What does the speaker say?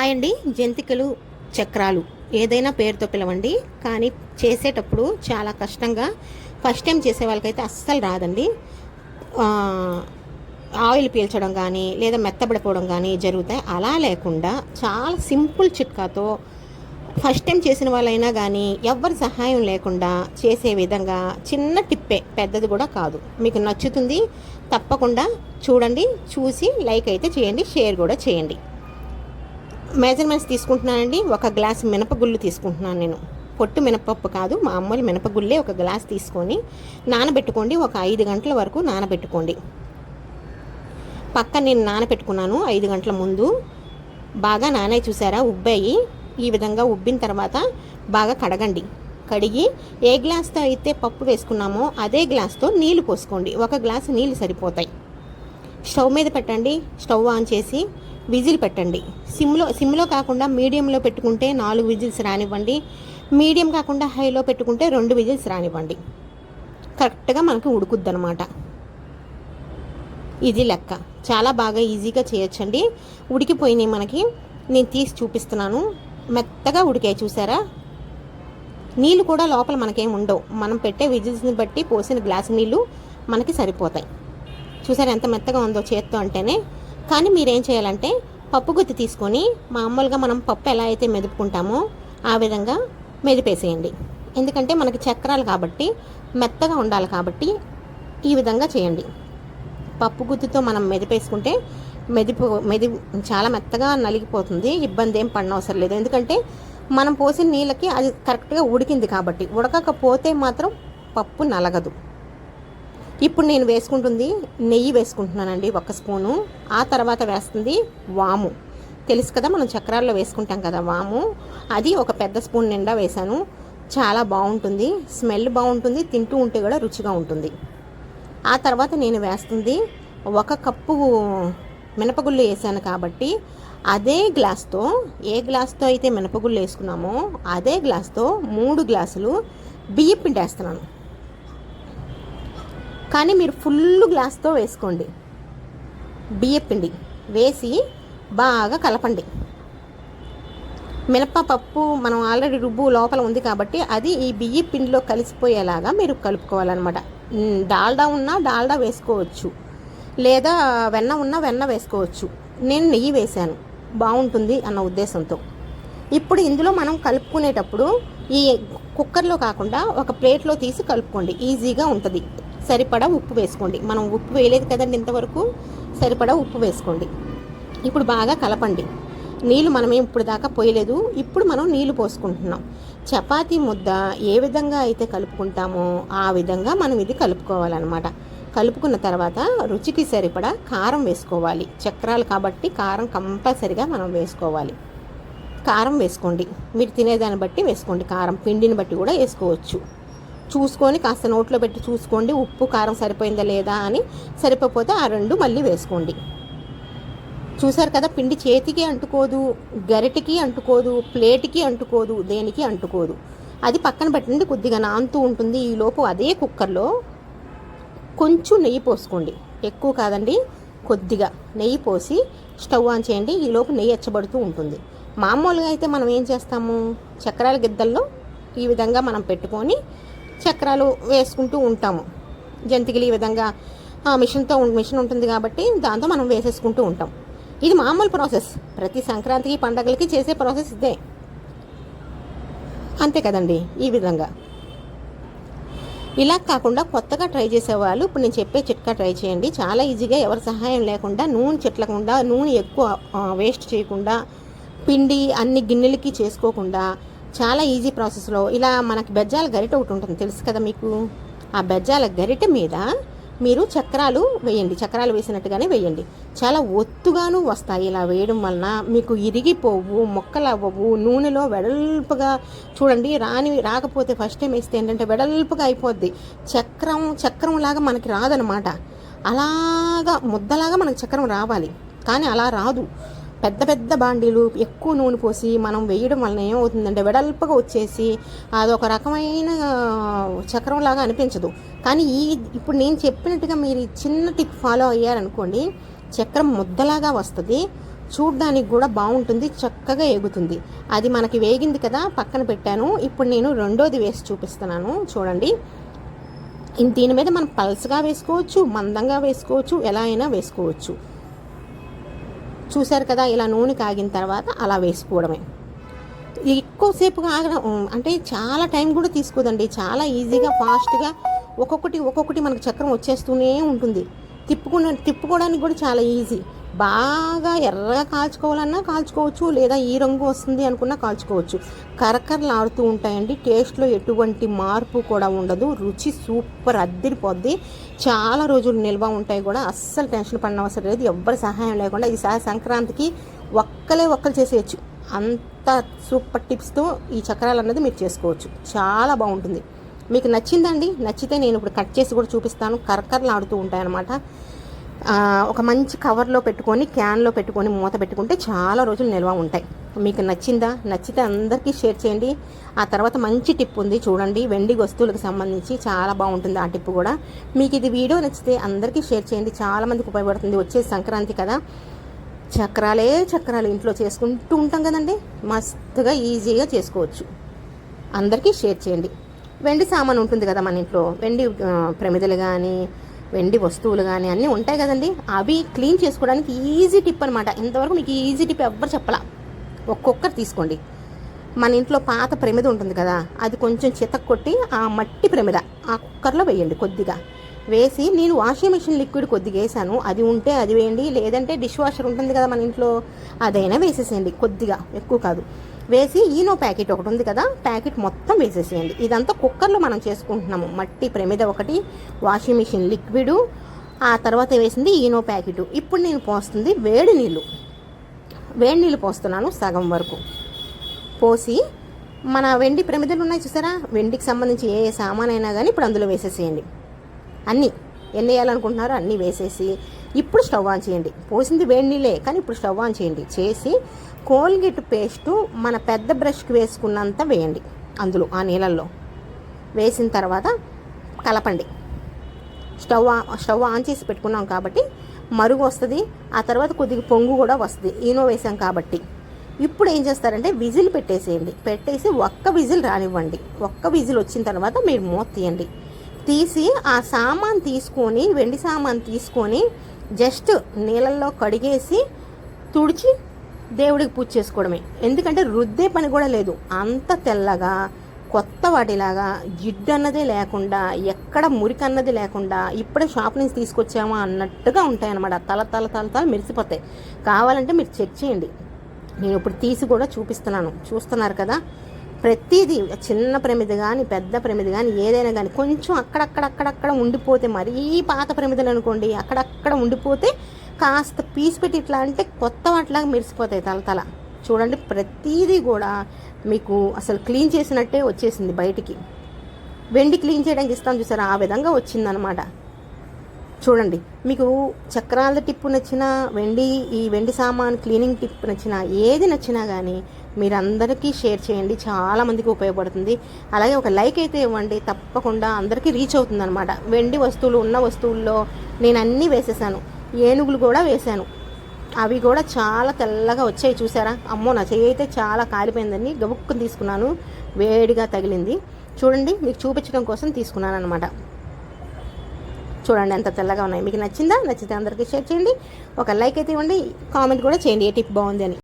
Hi అండి జంతికలు చక్రాలు ఏదైనా పేరుతో పిలవండి. కానీ చేసేటప్పుడు చాలా కష్టంగా. ఫస్ట్ టైం చేసే వాళ్ళకైతే అస్సలు రాదండి. ఆయిల్ పీల్చడం కానీ లేదా మెత్తబడిపోవడం కానీ జరుగుతాయి. అలా లేకుండా చాలా సింపుల్ చిట్కాతో ఫస్ట్ టైం చేసిన వాళ్ళైనా కానీ ఎవరి సహాయం లేకుండా చేసే విధంగా చిన్న టిప్పే. పెద్దది కూడా కాదు. మీకు నచ్చుతుంది తప్పకుండా చూడండి. చూసి లైక్ అయితే చేయండి. షేర్ కూడా చేయండి. మెజర్మెంట్స్ తీసుకుంటున్నానండి. ఒక గ్లాస్ మినపగుళ్ళు తీసుకుంటున్నాను నేను. పొట్టు మినపప్పు కాదు మామూలు మినపగుళ్ళే ఒక గ్లాస్ తీసుకొని నానబెట్టుకోండి. ఒక ఐదు గంటల వరకు నానబెట్టుకోండి. పక్క నేను నానబెట్టుకున్నాను ఐదు గంటల ముందు. బాగా నానే చూసారా? ఉబ్బాయి. ఈ విధంగా ఉబ్బిన తర్వాత బాగా కడగండి. కడిగి ఏ గ్లాస్తో అయితే పప్పు వేసుకున్నామో అదే గ్లాస్తో నీళ్ళు పోసుకోండి. ఒక గ్లాసు నీళ్ళు సరిపోతాయి. స్టవ్ మీద పెట్టండి. స్టవ్ ఆన్ చేసి విజిల్ పెట్టండి. సిమ్లో సిమ్లో కాకుండా మీడియంలో పెట్టుకుంటే నాలుగు విజిల్స్ రానివ్వండి. మీడియం కాకుండా హైలో పెట్టుకుంటే రెండు విజిల్స్ రానివ్వండి. కరెక్ట్గా మనకి ఉడుకుద్ది అనమాట ఇది లెక్క. చాలా బాగా ఈజీగా చేయొచ్చండి. ఉడికిపోయినాయి మనకి. నేను తీసి చూపిస్తున్నాను. మెత్తగా ఉడికాయి చూసారా? నీళ్ళు కూడా లోపల మనకేం ఉండవు. మనం పెట్టే విజిల్స్ని బట్టి పోసిన గ్లాసు నీళ్ళు మనకి సరిపోతాయి. చూసారా ఎంత మెత్తగా ఉందో చేత్తో అంటేనే. కానీ మీరేం చేయాలంటే పప్పు గుత్తి తీసుకొని మామూలుగా మనం పప్పు ఎలా అయితే మెదుపుకుంటామో ఆ విధంగా మెదిపేసేయండి. ఎందుకంటే మనకి చక్రాలు కాబట్టి మెత్తగా ఉండాలి కాబట్టి ఈ విధంగా చేయండి. పప్పు గుత్తితో మనం మెదిపేసుకుంటే మెదిపు మెది చాలా మెత్తగా నలిగిపోతుంది ఇబ్బంది ఏం పడనవసరం లేదు. ఎందుకంటే మనం పోసిన నీళ్ళకి అది కరెక్ట్గా ఉడికింది కాబట్టి ఉడకకపోతే మాత్రం పప్పు నలగదు. ఇప్పుడు నేను వేసుకుంటుంది నెయ్యి వేసుకుంటున్నానండి ఒక స్పూను. ఆ తర్వాత వేస్తుంది వాము. తెలుసు కదా మనం చక్రాల్లో వేసుకుంటాం కదా వాము. అది ఒక పెద్ద స్పూన్ నిండా వేశాను. చాలా బాగుంటుంది. స్మెల్ బాగుంటుంది. తింటూ ఉంటే కూడా రుచిగా ఉంటుంది. ఆ తర్వాత నేను వేస్తుంది ఒక కప్పు మినపగుళ్ళు వేసాను కాబట్టి అదే గ్లాస్తో ఏ గ్లాస్తో అయితే మినపగుళ్ళు వేసుకున్నామో అదే గ్లాస్తో మూడు గ్లాసులు బియ్యం పిండి వేస్తున్నాను. కానీ మీరు ఫుల్ గ్లాస్తో వేసుకోండి. బియ్యపిండి వేసి బాగా కలపండి. మినపప్పు మనం ఆల్రెడీ రుబ్బు లోపల ఉంది కాబట్టి అది ఈ బియ్య పిండిలో కలిసిపోయేలాగా మీరు కలుపుకోవాలన్నమాట. డాల్డా ఉన్నా డాల్డా వేసుకోవచ్చు. లేదా వెన్న ఉన్నా వెన్న వేసుకోవచ్చు. నేను నెయ్యి వేశాను. బాగుంటుంది అన్న ఉద్దేశంతో. ఇప్పుడు ఇందులో మనం కలుపుకునేటప్పుడు ఈ కుక్కర్లో కాకుండా ఒక ప్లేట్లో తీసి కలుపుకోండి. ఈజీగా ఉంటుంది. సరిపడా ఉప్పు వేసుకోండి. మనం ఉప్పు వేయలేదు కదండి ఇంతవరకు సరిపడా ఉప్పు వేసుకోండి. ఇప్పుడు బాగా కలపండి. నీళ్ళు మనమేం ఇప్పుడు దాకా పోయలేదు ఇప్పుడు మనం నీళ్ళు పోసుకుంటున్నాం. చపాతీ ముద్ద ఏ విధంగా అయితే కలుపుకుంటామో ఆ విధంగా మనం ఇది కలుపుకోవాలన్నమాట. కలుపుకున్న తర్వాత రుచికి సరిపడా కారం వేసుకోవాలి. చక్రాలు కాబట్టి కారం కంపల్సరిగా మనం వేసుకోవాలి. కారం వేసుకోండి. మీరు తినేదాన్ని బట్టి వేసుకోండి. కారం పిండిని బట్టి కూడా వేసుకోవచ్చు. చూసుకొని కాస్త నోట్లో పెట్టి చూసుకోండి. ఉప్పు కారం సరిపోయిందా లేదా అని సరిపోతే ఆ రెండు మళ్ళీ వేసుకోండి. చూసారు కదా పిండి చేతికి అంటుకోదు గరిటకి అంటుకోదు ప్లేట్కి అంటుకోదు దేనికి అంటుకోదు. అది పక్కన పెట్టండి కొద్దిగా నానుతూ ఉంటుంది. ఈలోపు అదే కుక్కర్లో కొంచెం నెయ్యి పోసుకోండి. ఎక్కువ కాదండి కొద్దిగా నెయ్యి పోసి స్టవ్ ఆన్ చేయండి. ఈలోపు నెయ్యి ఎచ్చబడుతూ ఉంటుంది. మామూలుగా అయితే మనం ఏం చేస్తాము? చక్రాల గిద్దల్లో ఈ విధంగా మనం పెట్టుకొని చక్రాలు వేసుకుంటూ ఉంటాము. జంతికలు ఈ విధంగా ఆ మిషన్తో మిషన్ ఉంటుంది కాబట్టి దాంతో మనం వేసేసుకుంటూ ఉంటాం. ఇది మామూలు ప్రాసెస్. ప్రతి సంక్రాంతికి పండగలకి చేసే ప్రాసెస్ ఇదే. అంతే కదండి ఈ విధంగా. ఇలా కాకుండా కొత్తగా ట్రై చేసేవాళ్ళు ఇప్పుడు నేను చెప్పే చిట్కా ట్రై చేయండి. చాలా ఈజీగా ఎవరి సహాయం లేకుండా నూనె చెట్లకుండా నూనె ఎక్కువ వేస్ట్ చేయకుండా పిండి అన్ని గిన్నెలకి చేసుకోకుండా చాలా ఈజీ ప్రాసెస్లో ఇలా మనకి బెజ్జాల గరిటె ఒకటి ఉంటుంది తెలుసు కదా మీకు? ఆ బెజ్జాల గరిట మీద మీరు చక్రాలు వేయండి చక్రాలు వేసినట్టుగానే వేయండి. చాలా ఒత్తుగాను వస్తాయి ఇలా వేయడం వలన. మీకు ఇరిగిపోవు మొక్కలు అవ్వవు నూనెలో వెడల్పుగా చూడండి రాని రాకపోతే ఫస్ట్ టైం వేస్తే ఏంటంటే వెడల్పుగా అయిపోద్ది. చక్రం చక్రం లాగా మనకి రాదనమాట. అలాగా ముద్దలాగా మనకి చక్రం రావాలి. కానీ అలా రాదు. పెద్ద పెద్ద బాండీలు ఎక్కువ నూనె పోసి మనం వేయడం వలన ఏమవుతుందంటే వెడల్పగా వచ్చేసి అదొక రకమైన చక్రం లాగా అనిపించదు. కానీ ఈ ఇప్పుడు నేను చెప్పినట్టుగా మీరు చిన్న టిప్ ఫాలో అయ్యారనుకోండి చక్రం ముద్దలాగా వస్తుంది చూడ్డానికి కూడా బాగుంటుంది చక్కగా ఎగుతుంది. అది మనకి వేగింది కదా పక్కన పెట్టాను. ఇప్పుడు నేను రెండోది వేసి చూపిస్తున్నాను. చూడండి. దీని మీద మనం పల్స్గా వేసుకోవచ్చు మందంగా వేసుకోవచ్చు ఎలా అయినా వేసుకోవచ్చు. చూశారు కదా ఇలా నూనె కాగిన తర్వాత అలా వేసుకోవడమే. ఎక్కువసేపు ఆగడం అంటే చాలా టైం కూడా తీసుకోదండి. చాలా ఈజీగా ఫాస్ట్గా ఒక్కొక్కటి ఒక్కొక్కటి మనకు చక్రం వచ్చేస్తూనే ఉంటుంది. తిప్పుకున్న తిప్పుకోవడానికి కూడా చాలా ఈజీ. బాగా ఎర్రగా కాల్చుకోవాలన్నా కాల్చుకోవచ్చు లేదా ఈ రంగు వస్తుంది అనుకున్నా కాల్చుకోవచ్చు. కరకరలు ఆడుతూ ఉంటాయండి. టేస్ట్లో ఎటువంటి మార్పు కూడా ఉండదు. రుచి సూపర్ అద్దరిపోద్ది. చాలా రోజులు నిల్వ ఉంటాయి కూడా. అస్సలు టెన్షన్ పడిన అవసరం లేదు. ఎవ్వరి సహాయం లేకుండా ఈసారి సంక్రాంతికి ఒక్కలే ఒక్కరు చేసేయచ్చు. అంత సూపర్ టిప్స్తో ఈ చక్రాలు అన్నది మీరు చేసుకోవచ్చు. చాలా బాగుంటుంది. మీకు నచ్చిందండి? నచ్చితే నేను ఇప్పుడు కట్ చేసి కూడా చూపిస్తాను. కరకరలు ఆడుతూ ఉంటాయన్నమాట. ఒక మంచి కవర్లో పెట్టుకొని క్యాన్లో పెట్టుకొని మూత పెట్టుకుంటే చాలా రోజులు నిల్వ ఉంటాయి. మీకు నచ్చిందా? నచ్చితే అందరికీ షేర్ చేయండి. ఆ తర్వాత మంచి టిప్ ఉంది చూడండి. వెండి వస్తువులకు సంబంధించి చాలా బాగుంటుంది ఆ టిప్ కూడా. మీకు ఇది వీడియో నచ్చితే అందరికీ షేర్ చేయండి. చాలామందికి ఉపయోగపడుతుంది. వచ్చే సంక్రాంతి కదా. చక్రాలే చక్రాలు ఇంట్లో చేసుకుంటూ ఉంటాం కదండి. మస్తుగా ఈజీగా చేసుకోవచ్చు. అందరికీ షేర్ చేయండి. వెండి సామాన్ ఉంటుంది కదా మన ఇంట్లో. వెండి ప్రమిదలు కానీ వెండి వస్తువులు కానీ అన్నీ ఉంటాయి కదండి. అవి క్లీన్ చేసుకోవడానికి ఈజీ టిప్ అనమాట ఇంతవరకు మీకు ఈజీ టిప్ ఎవ్వరు చెప్పలా. ఒక్కొక్కరు తీసుకోండి. మన ఇంట్లో పాత ప్రమిద ఉంటుంది కదా అది కొంచెం చితక్ కొట్టి ఆ మట్టి ప్రమిద ఆ కుక్కర్లో వేయండి కొద్దిగా. వేసి నేను వాషింగ్ మిషన్ లిక్విడ్ కొద్దిగా వేసాను. అది ఉంటే అది వేయండి. లేదంటే డిష్ వాషర్ ఉంటుంది కదా మన ఇంట్లో అదైనా వేసేసేయండి కొద్దిగా. ఎక్కువ కాదు. వేసి ఈనో ప్యాకెట్ ఒకటి ఉంది కదా ప్యాకెట్ మొత్తం వేసేసేయండి. ఇదంతా కుక్కర్లో మనం చేసుకుంటున్నాము. మట్టి ప్రమిద ఒకటి వాషింగ్ మిషన్ లిక్విడ్ ఆ తర్వాత వేసింది ఈనో ప్యాకెట్. ఇప్పుడు నేను పోస్తుంది వేడి నీళ్ళు. వేడి నీళ్ళు పోస్తున్నాను సగం వరకు. పోసి మన వెండి ప్రమిదలు ఉన్నాయి చూసారా? వెండికి సంబంధించి ఏ ఏ సామాన్ అయినా కానీ ఇప్పుడు అందులో వేసేసేయండి. అన్నీ. ఎన్ని వేయాలనుకుంటున్నారో అన్నీ వేసేసి ఇప్పుడు స్టవ్ ఆన్ చేయండి. పోసింది వేడి నీళ్ళే కానీ ఇప్పుడు స్టవ్ ఆన్ చేయండి. చేసి కోల్గేట్ పేస్టు మన పెద్ద బ్రష్కి వేసుకున్నంత వేయండి అందులో ఆ నీళ్ళల్లో. వేసిన తర్వాత కలపండి. స్టవ్ స్టవ్ ఆన్ చేసి పెట్టుకున్నాం కాబట్టి మరుగు వస్తుంది ఆ తర్వాత కొద్దిగా పొంగు కూడా వస్తుంది. ఈనో వేసాం కాబట్టి ఇప్పుడు ఏం చేస్తారంటే విజిల్ పెట్టేసేయండి. పెట్టేసి ఒక్క విజిల్ రానివ్వండి. ఒక్క విజిల్ వచ్చిన తర్వాత మీరు మూత తీయండి. తీసి ఆ సామాన్ తీసుకొని వెండి సామాన్ తీసుకొని జస్ట్ నీళ్ళల్లో కడిగేసి తుడిచి దేవుడికి పూజ చేసుకోవడమే. ఎందుకంటే రుద్దే పని కూడా లేదు. అంత తెల్లగా కొత్త వాటిలాగా జిడ్డు అన్నదే లేకుండా ఎక్కడ మురికి అన్నది లేకుండా ఇప్పుడే షాప్ నుంచి తీసుకొచ్చామా అన్నట్టుగా ఉంటాయన్నమాట. తల తల తల తల మెరిసిపోతాయి. కావాలంటే మీరు చెక్ చేయండి. నేను ఇప్పుడు తీసి కూడా చూపిస్తున్నాను. చూస్తున్నారు కదా? ప్రతిదీ చిన్న ప్రమిది కానీ పెద్ద ప్రమిది కానీ ఏదైనా కానీ కొంచెం అక్కడక్కడక్కడక్కడ ఉండిపోతే మరీ పాత ప్రమిదలు అనుకోండి అక్కడక్కడ ఉండిపోతే కాస్త పీస్ పెట్టి ఇట్లా అంటే కొత్త వాటిలాగా మెరిసిపోతాయి తల తల. చూడండి ప్రతిదీ కూడా మీకు అసలు క్లీన్ చేసినట్టే వచ్చేసింది బయటికి. వెండి క్లీన్ చేయడానికి ఇస్తాం చూసారా? ఆ విధంగా వచ్చిందనమాట. చూడండి మీకు చక్రాల టిప్పు నచ్చిన వెండి ఈ వెండి సామాన్ క్లీనింగ్ టిప్ నచ్చినా ఏది నచ్చినా కానీ మీరు అందరికీ షేర్ చేయండి. చాలామందికి ఉపయోగపడుతుంది. అలాగే ఒక లైక్ అయితే ఇవ్వండి. తప్పకుండా అందరికీ రీచ్ అవుతుంది అనమాట వెండి వస్తువులు ఉన్న వస్తువుల్లో నేను అన్నీ వేసేసాను. ఏనుగులు కూడా వేశాను. అవి కూడా చాలా తెల్లగా వచ్చాయి చూసారా? అమ్మో నా చెయ్యి అయితే చాలా కాలిపోయిందని గబుక్కుని తీసుకున్నాను. వేడిగా తగిలింది. చూడండి మీకు చూపించడం కోసం తీసుకున్నాను అనమాట చూడండి ఎంత తెల్లగా ఉన్నాయి. మీకు నచ్చిందా? నచ్చితే అందరికీ షేర్ చేయండి. ఒక లైక్ అయితే ఇవ్వండి. కామెంట్ కూడా చేయండి ఏ టిప్ బాగుంది అని.